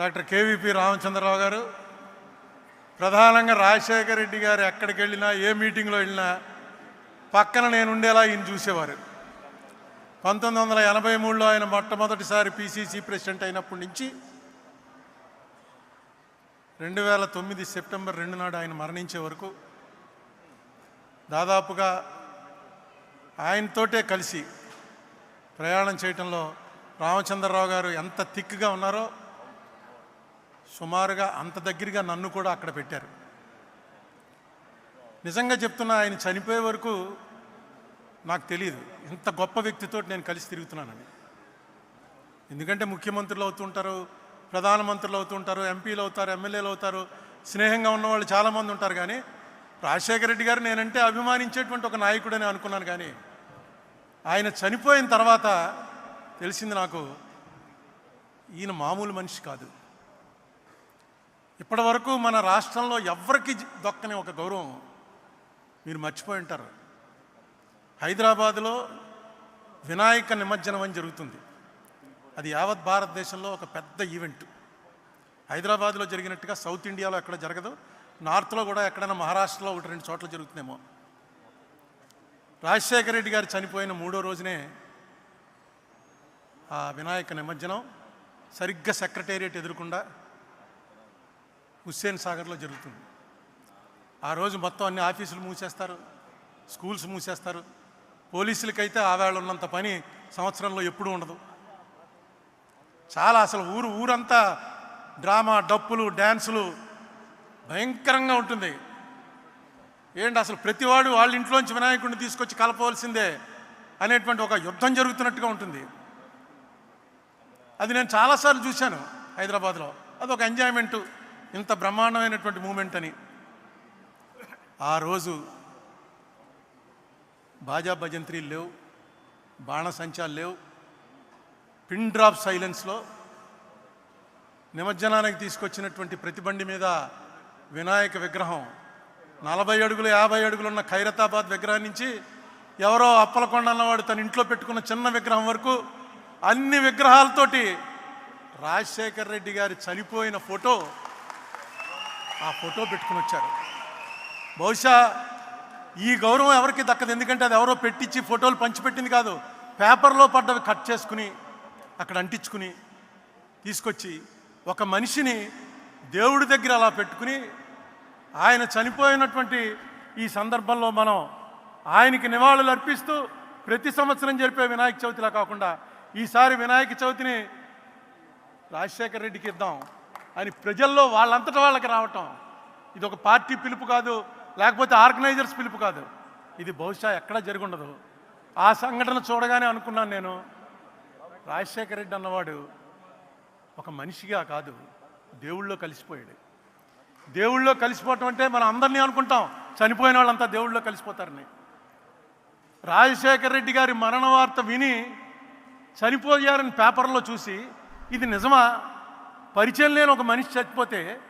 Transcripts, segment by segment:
Doctor KVP Ramachandra Rao గారు ప్రధానంగా రాజశేఖర రెడ్డి గారు ఎక్కడికి వెళ్ళినా ఏ మీటింగ్లో వెళ్ళినా పక్కన నేను ఉండేలా ఈయన చూసేవారు. పంతొమ్మిది వందల ఎనభై మూడులో ఆయన మొట్టమొదటిసారి పిసిసి ప్రెసిడెంట్ అయినప్పటి నుంచి రెండు వేల తొమ్మిది సెప్టెంబర్ రెండు నాడు ఆయన మరణించే వరకు దాదాపుగా ఆయనతోటే కలిసి ప్రయాణం చేయటంలో రామచంద్రరావు గారు ఎంత థిక్గా ఉన్నారో సుమారుగా అంత దగ్గరగా నన్ను కూడా అక్కడ పెట్టారు. నిజంగా చెప్తున్నా ఆయన చనిపోయే వరకు నాకు తెలియదు ఇంత గొప్ప వ్యక్తితో నేను కలిసి తిరుగుతున్నానని. ఎందుకంటే ముఖ్యమంత్రులు అవుతుంటారు ప్రధానమంత్రులు అవుతుంటారు ఎంపీలు అవుతారు ఎమ్మెల్యేలు అవుతారు స్నేహంగా ఉన్నవాళ్ళు చాలామంది ఉంటారు. కానీ రాజశేఖర రెడ్డి గారు నేనంటే అభిమానించేటువంటి ఒక నాయకుడని అనుకున్నాను. కానీ ఆయన చనిపోయిన తర్వాత తెలిసింది నాకు ఈయన మామూలు మనిషి కాదు. ఇప్పటి వరకు మన రాష్ట్రంలో ఎవరికి దొక్కని ఒక గౌరవం మీరు మర్చిపోయి ఉంటారు. హైదరాబాదులో వినాయక నిమజ్జనం అని జరుగుతుంది. అది యావత్ భారతదేశంలో ఒక పెద్ద ఈవెంట్. హైదరాబాద్లో జరిగినట్టుగా సౌత్ ఇండియాలో ఎక్కడ జరగదు. నార్త్లో కూడా ఎక్కడైనా మహారాష్ట్రలో ఒకటి రెండు చోట్ల జరుగుతుందేమో. రాజశేఖర రెడ్డి గారు చనిపోయిన మూడో రోజునే ఆ వినాయక నిమజ్జనం సరిగ్గా సెక్రటేరియట్ ఎదురుకుండా హుస్సేన్ సాగర్లో జరుగుతుంది. ఆ రోజు మొత్తం అన్ని ఆఫీసులు మూసేస్తారు స్కూల్స్ మూసేస్తారు. పోలీసులకైతే ఆవేళ ఉన్నంత పని సంవత్సరంలో ఎప్పుడూ ఉండదు. చాలా అసలు ఊరు ఊరంతా డ్రామా డప్పులు డ్యాన్సులు భయంకరంగా ఉంటుంది. ఏంటి అసలు ప్రతివాడు వాళ్ళ ఇంట్లోంచి వినాయకుడిని తీసుకొచ్చి కలపవలసిందే అనేటువంటి ఒక యుద్ధం జరుగుతున్నట్టుగా ఉంటుంది. అది నేను చాలాసార్లు చూశాను హైదరాబాద్లో. అదొక ఎంజాయ్మెంటు. ఇంత బ్రహ్మాండమైనటువంటి మూమెంట్ అని. ఆ రోజు బాజా భజంత్రీలు లేవు బాణసంచాలు లేవు. పిన్ డ్రాప్ సైలెన్స్లో నిమజ్జనానికి తీసుకొచ్చినటువంటి ప్రతి బండి మీద వినాయక విగ్రహం నలభై అడుగులు యాభై అడుగులు ఉన్న ఖైరతాబాద్ విగ్రహం నుంచి ఎవరో అప్పలకొండ అన్నవాడు తన ఇంట్లో పెట్టుకున్న చిన్న విగ్రహం వరకు అన్ని విగ్రహాలతోటి రాజశేఖర్ రెడ్డి గారి చనిపోయిన ఫోటో ఆ ఫోటో పెట్టుకుని వచ్చారు. బహుశా ఈ గౌరవం ఎవరికి దక్కదు. ఎందుకంటే అది ఎవరో పెట్టించి ఫోటోలు పంచిపెట్టింది కాదు. పేపర్లో పడ్డవి కట్ చేసుకుని అక్కడ అంటించుకుని తీసుకొచ్చి ఒక మనిషిని దేవుడి దగ్గర అలా పెట్టుకుని ఆయన చనిపోయినటువంటి ఈ సందర్భంలో మనం ఆయనకి నివాళులు అర్పిస్తూ ప్రతి సంవత్సరం జరిపే వినాయక చవితిలా కాకుండా ఈసారి వినాయక చవితిని రాజశేఖర రెడ్డికి ఇద్దాం. అని ప్రజల్లో వాళ్ళంతటా వాళ్ళకి రావటం. ఇది ఒక పార్టీ పిలుపు కాదు లేకపోతే ఆర్గనైజర్స్ పిలుపు కాదు. ఇది బహుశా ఎక్కడ జరుగుండదు. ఆ సంఘటన చూడగానే అనుకున్నాను నేను రాజశేఖర రెడ్డి అన్నవాడు ఒక మనిషిగా కాదు దేవుళ్ళో కలిసిపోయాడు. దేవుళ్ళో కలిసిపోవటం అంటే మనం అందరినీ అనుకుంటాం చనిపోయిన వాళ్ళంతా దేవుళ్ళో కలిసిపోతారని. రాజశేఖర రెడ్డి గారి మరణ వార్త విని చనిపోయారని పేపర్లో చూసి ఇది నిజమా? పరిచయం లేని ఒక మనిషి చచ్చిపోతే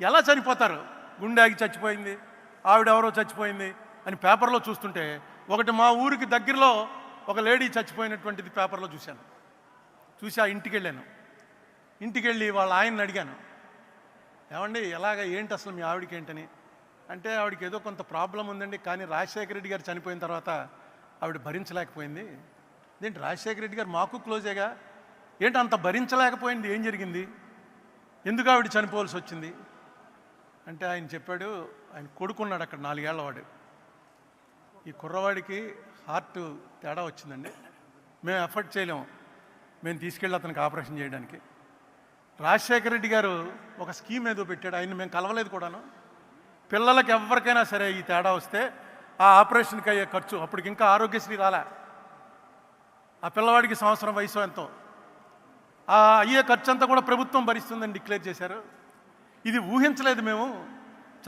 ఎలా చనిపోతారు? గుండెకి చచ్చిపోయింది చచ్చిపోయింది. ఆవిడెవరో చచ్చిపోయింది అని పేపర్లో చూస్తుంటే ఒకటి మా ఊరికి దగ్గరలో ఒక లేడీ చచ్చిపోయినటువంటిది పేపర్లో చూశాను. చూసి ఆ ఇంటికి వెళ్ళాను ఇంటికి వెళ్ళి వాళ్ళ ఆయన్ని అడిగాను. ఏమండి ఎలాగ ఏంటి అసలు మీ ఆవిడకి ఏంటని? అంటే ఆవిడకి ఏదో కొంత ప్రాబ్లం ఉందండి కానీ రాజశేఖర రెడ్డి గారు చనిపోయిన తర్వాత ఆవిడ భరించలేకపోయింది. ఏంటి రాజశేఖర రెడ్డి గారు మాకు క్లోజేగా? ఏంటి అంత భరించలేకపోయింది? ఏం జరిగింది? ఎందుకు ఆవిడ చనిపోవాల్సి వచ్చింది? అంటే ఆయన చెప్పాడు ఆయన కొడుకున్నాడు అక్కడ నాలుగేళ్ళ వాడు. ఈ కుర్రవాడికి హార్ట్ తేడా వచ్చిందండి. మేము ఎఫర్ట్ చేయలేము. మేము తీసుకెళ్ళి అతనికి ఆపరేషన్ చేయడానికి. రాజశేఖర రెడ్డి గారు ఒక స్కీమ్ ఏదో పెట్టాడు. ఆయన మేము కలవలేదు కూడాను. పిల్లలకి ఎవరికైనా సరే ఈ తేడా వస్తే ఆ ఆపరేషన్కి అయ్యే ఖర్చు. అప్పటికి ఇంకా ఆరోగ్యశ్రీ రాలే. ఆ పిల్లవాడికి సంవత్సరం వయసు ఎంతో. అయ్యే ఖర్చు అంతా కూడా ప్రభుత్వం భరిస్తుందని డిక్లేర్ చేశారు. ఇది ఊహించలేదు మేము.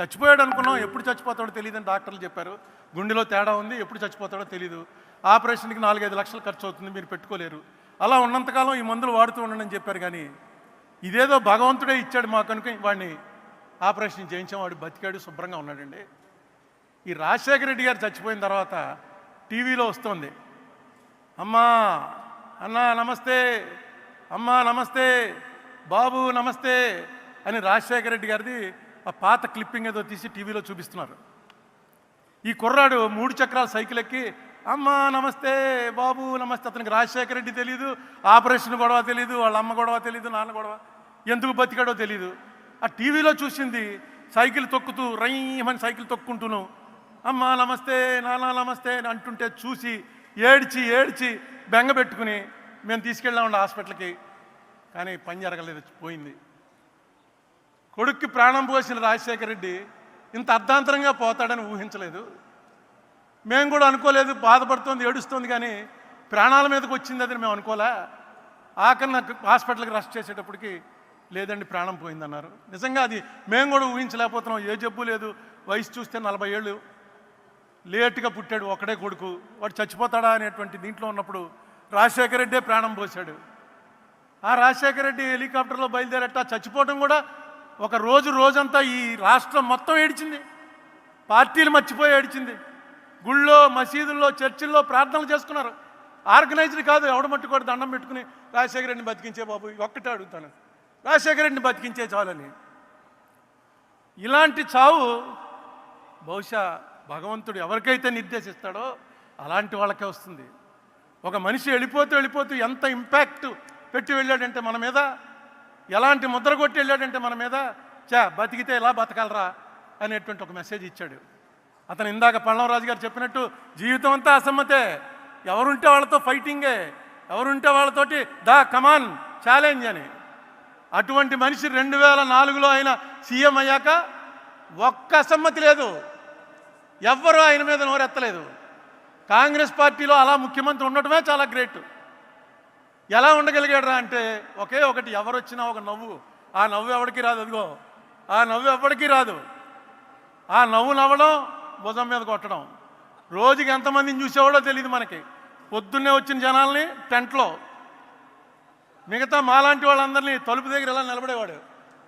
చచ్చిపోయాడు అనుకున్నాం ఎప్పుడు చచ్చిపోతాడో తెలియదని డాక్టర్లు చెప్పారు. గుండెలో తేడా ఉంది ఎప్పుడు చచ్చిపోతాడో తెలియదు ఆపరేషన్కి నాలుగైదు లక్షలు ఖర్చు అవుతుంది మీరు పెట్టుకోలేరు. అలా ఉన్నంతకాలం ఈ మందులు వాడుతూ ఉండండి చెప్పారు కానీ ఇదేదో భగవంతుడే ఇచ్చాడు మాకు కనుక వాడిని ఆపరేషన్ చేయించాం వాడు బతికాడు శుభ్రంగా ఉన్నాడండి. ఈ రాజశేఖర రెడ్డి గారు చచ్చిపోయిన తర్వాత టీవీలో వస్తుంది. అమ్మా అన్నా నమస్తే. అమ్మా నమస్తే. బాబు నమస్తే అని రాజశేఖర రెడ్డి గారిది ఆ పాత క్లిప్పింగ్ ఏదో తీసి టీవీలో చూపిస్తున్నారు. ఈ కుర్రాడు మూడు చక్రాల సైకిల్ ఎక్కి అమ్మా నమస్తే బాబు నమస్తే. అతనికి రాజశేఖర రెడ్డి తెలియదు ఆపరేషన్ గొడవ తెలియదు వాళ్ళ అమ్మ గొడవ తెలియదు నాన్న గొడవ ఎందుకు బతికాడో తెలియదు ఆ టీవీలో చూసింది సైకిల్ తొక్కుతూ రయ్యమని సైకిల్ తొక్కుంటూను. అమ్మ నమస్తే నాన్న నమస్తే అని అంటుంటే చూసి ఏడ్చి ఏడ్చి బెంగ పెట్టుకుని మేము తీసుకెళ్ళామండి హాస్పిటల్కి కానీ పని జరగలేదు పోయింది. కొడుక్కి ప్రాణం పోసిన రాజశేఖర రెడ్డి ఇంత అర్ధాంతరంగా పోతాడని ఊహించలేదు. మేము కూడా అనుకోలేదు బాధపడుతోంది ఏడుస్తోంది కానీ ప్రాణాల మీదకి వచ్చింది అది మేము అనుకోలే. ఆఖరి నాకు హాస్పిటల్కి రెస్ట్ చేసేటప్పటికి లేదండి ప్రాణం పోయిందన్నారు. నిజంగా అది మేము కూడా ఊహించలేకపోతున్నాం ఏ జబ్బు లేదు వయసు చూస్తే నలభై ఏళ్ళు లేటుగా పుట్టాడు ఒకడే కొడుకు వాడు చచ్చిపోతాడా అనేటువంటి దీంట్లో ఉన్నప్పుడు రాజశేఖర రెడ్డే ప్రాణం పోశాడు. ఆ రాజశేఖర రెడ్డి హెలికాప్టర్లో బయలుదేరట. చచ్చిపోవడం కూడా ఒక రోజు రోజంతా ఈ రాష్ట్రం మొత్తం ఏడిచింది. పార్టీలు మర్చిపోయి ఏడిచింది. గుళ్ళో మసీదుల్లో చర్చిల్లో ప్రార్థనలు చేసుకున్నారు. ఆర్గనైజ్డ్ కాదు ఎవడ మట్టుకోడు దండం పెట్టుకుని రాజశేఖర రెడ్డిని బతికించే బాబు ఒక్కటే అడుగుతాను. రాజశేఖర రెడ్డిని బతికించే చాలని. ఇలాంటి చావు బహుశా భగవంతుడు ఎవరికైతే నిర్దేశిస్తాడో అలాంటి వాళ్ళకే వస్తుంది. ఒక మనిషి వెళ్ళిపోతూ వెళ్ళిపోతూ ఎంత ఇంపాక్ట్ పెట్టి వెళ్ళాడంటే మన మీద? ఎలాంటి ముద్ర కొట్టి వెళ్ళాడంటే మన మీద? చా బతికితే ఎలా బతకాలరా? అనేటువంటి ఒక మెసేజ్ ఇచ్చాడు. అతను ఇందాక పళ్ళంరాజు గారు చెప్పినట్టు జీవితం అంతా అసమ్మతే. ఎవరుంటే వాళ్ళతో ఫైటింగే ఎవరుంటే వాళ్ళతోటి దా కమాన్ ఛాలెంజ్ అని. అటువంటి మనిషి రెండు వేల నాలుగులో ఆయన సీఎం అయ్యాక ఒక్క అసమ్మతి లేదు. ఎవ్వరూ ఆయన మీద నోరెత్తలేదు. కాంగ్రెస్ పార్టీలో అలా ముఖ్యమంత్రి ఉండటమే చాలా గ్రేట్. ఎలా ఉండగలిగాడరా అంటే ఒకే ఒకటి ఎవరు వచ్చినా ఒక నవ్వు. ఆ నవ్వు ఎవరికి రాదు అదిగో. ఆ నవ్వు ఎవరికి రాదు. ఆ నవ్వు నవ్వడం భుజం మీద కొట్టడం. రోజుకి ఎంతమందిని చూసేవాడో తెలియదు మనకి. పొద్దున్నే వచ్చిన జనాల్ని టెంట్లో. మిగతా మాలాంటి వాళ్ళందరినీ తలుపు దగ్గర ఇలా నిలబడేవాడు?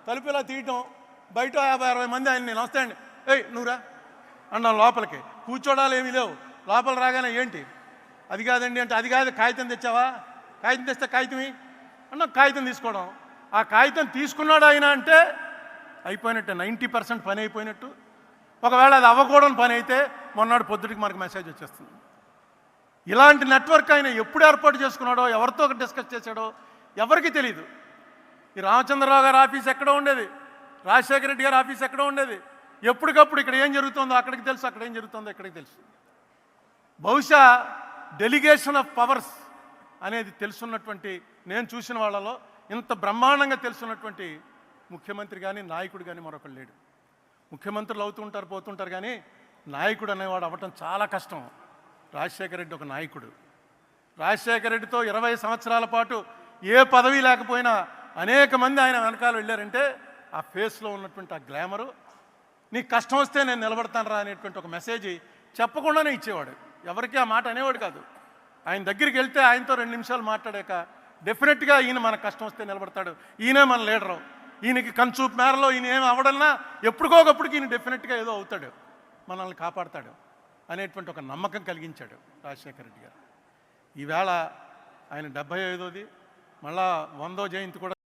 తలుపు ఇలా తీయటం? బయట యాభై అరవై మంది ఆయన నేను వస్తాయండి ఏయ్ నువ్వురా. అన్నాను లోపలికి. కూర్చోడాలు ఏమీ లేవు. లోపల రాగానే ఏంటి? అది కాదండి అంటే అది కాదు కాగితం తెచ్చావా? కాగితం తెస్తే కాగితమే? అన్న కాగితం తీసుకోవడం. ఆ కాగితం తీసుకున్నాడు ఆయన అంటే అయిపోయినట్టే నైంటీ పర్సెంట్ పని అయిపోయినట్టు. ఒకవేళ అది అవ్వకూడని పని అయితే మొన్నటి పొద్దుటికి మనకు మెసేజ్ వచ్చేస్తుంది. ఇలాంటి నెట్వర్క్ ఆయన ఎప్పుడు ఏర్పాటు చేసుకున్నాడో ఎవరితో డిస్కస్ చేశాడో ఎవరికి తెలియదు ఈ రామచంద్రరావు గారి ఆఫీస్ ఎక్కడ ఉండేది. రాజశేఖర రెడ్డి గారి ఆఫీస్ ఎక్కడ ఉండేది. ఎప్పటికప్పుడు ఇక్కడ ఏం జరుగుతుందో అక్కడికి తెలుసు అక్కడ ఏం జరుగుతుందో ఇక్కడికి తెలుసు. బహుశా డెలిగేషన్ ఆఫ్ పవర్స్ అనేది తెలుసున్నటువంటి నేను చూసిన వాళ్ళలో ఇంత బ్రహ్మాండంగా తెలుసున్నటువంటి ముఖ్యమంత్రి కానీ నాయకుడు కానీ మరొకరు లేడు. ముఖ్యమంత్రులు అవుతుంటారు పోతుంటారు కానీ నాయకుడు అనేవాడు అవ్వటం చాలా కష్టం. రాజశేఖర రెడ్డి ఒక నాయకుడు. రాజశేఖర రెడ్డితో ఇరవై సంవత్సరాల పాటు ఏ పదవి లేకపోయినా అనేక మంది ఆయన వెనకాల వెళ్ళారంటే ఆ ఫేస్లో ఉన్నటువంటి ఆ గ్లామరు నీకు కష్టం వస్తే నేను నిలబడతాను రా అనేటువంటి ఒక మెసేజ్ చెప్పకుండానే ఇచ్చేవాడు. ఎవరికి ఆ మాట అనేవాడు కాదు. ఆయన దగ్గరికి వెళ్తే ఆయనతో రెండు నిమిషాలు మాట్లాడాక డెఫినెట్గా ఈయన మన కష్టం వస్తే నిలబడతాడు. ఈయనే మన లీడరు. ఈయనకి కంచూపు మేరలో ఈయన ఏమి అవ్వడన్నా ఎప్పటికోకప్పటికి ఈయన డెఫినెట్గా ఏదో అవుతాడు. మనల్ని కాపాడతాడు అనేటువంటి ఒక నమ్మకం కలిగించాడు రాజశేఖర రెడ్డి గారు. ఈవేళ ఆయన డెబ్భై ఐదోది మళ్ళా వందో జయంతి కూడా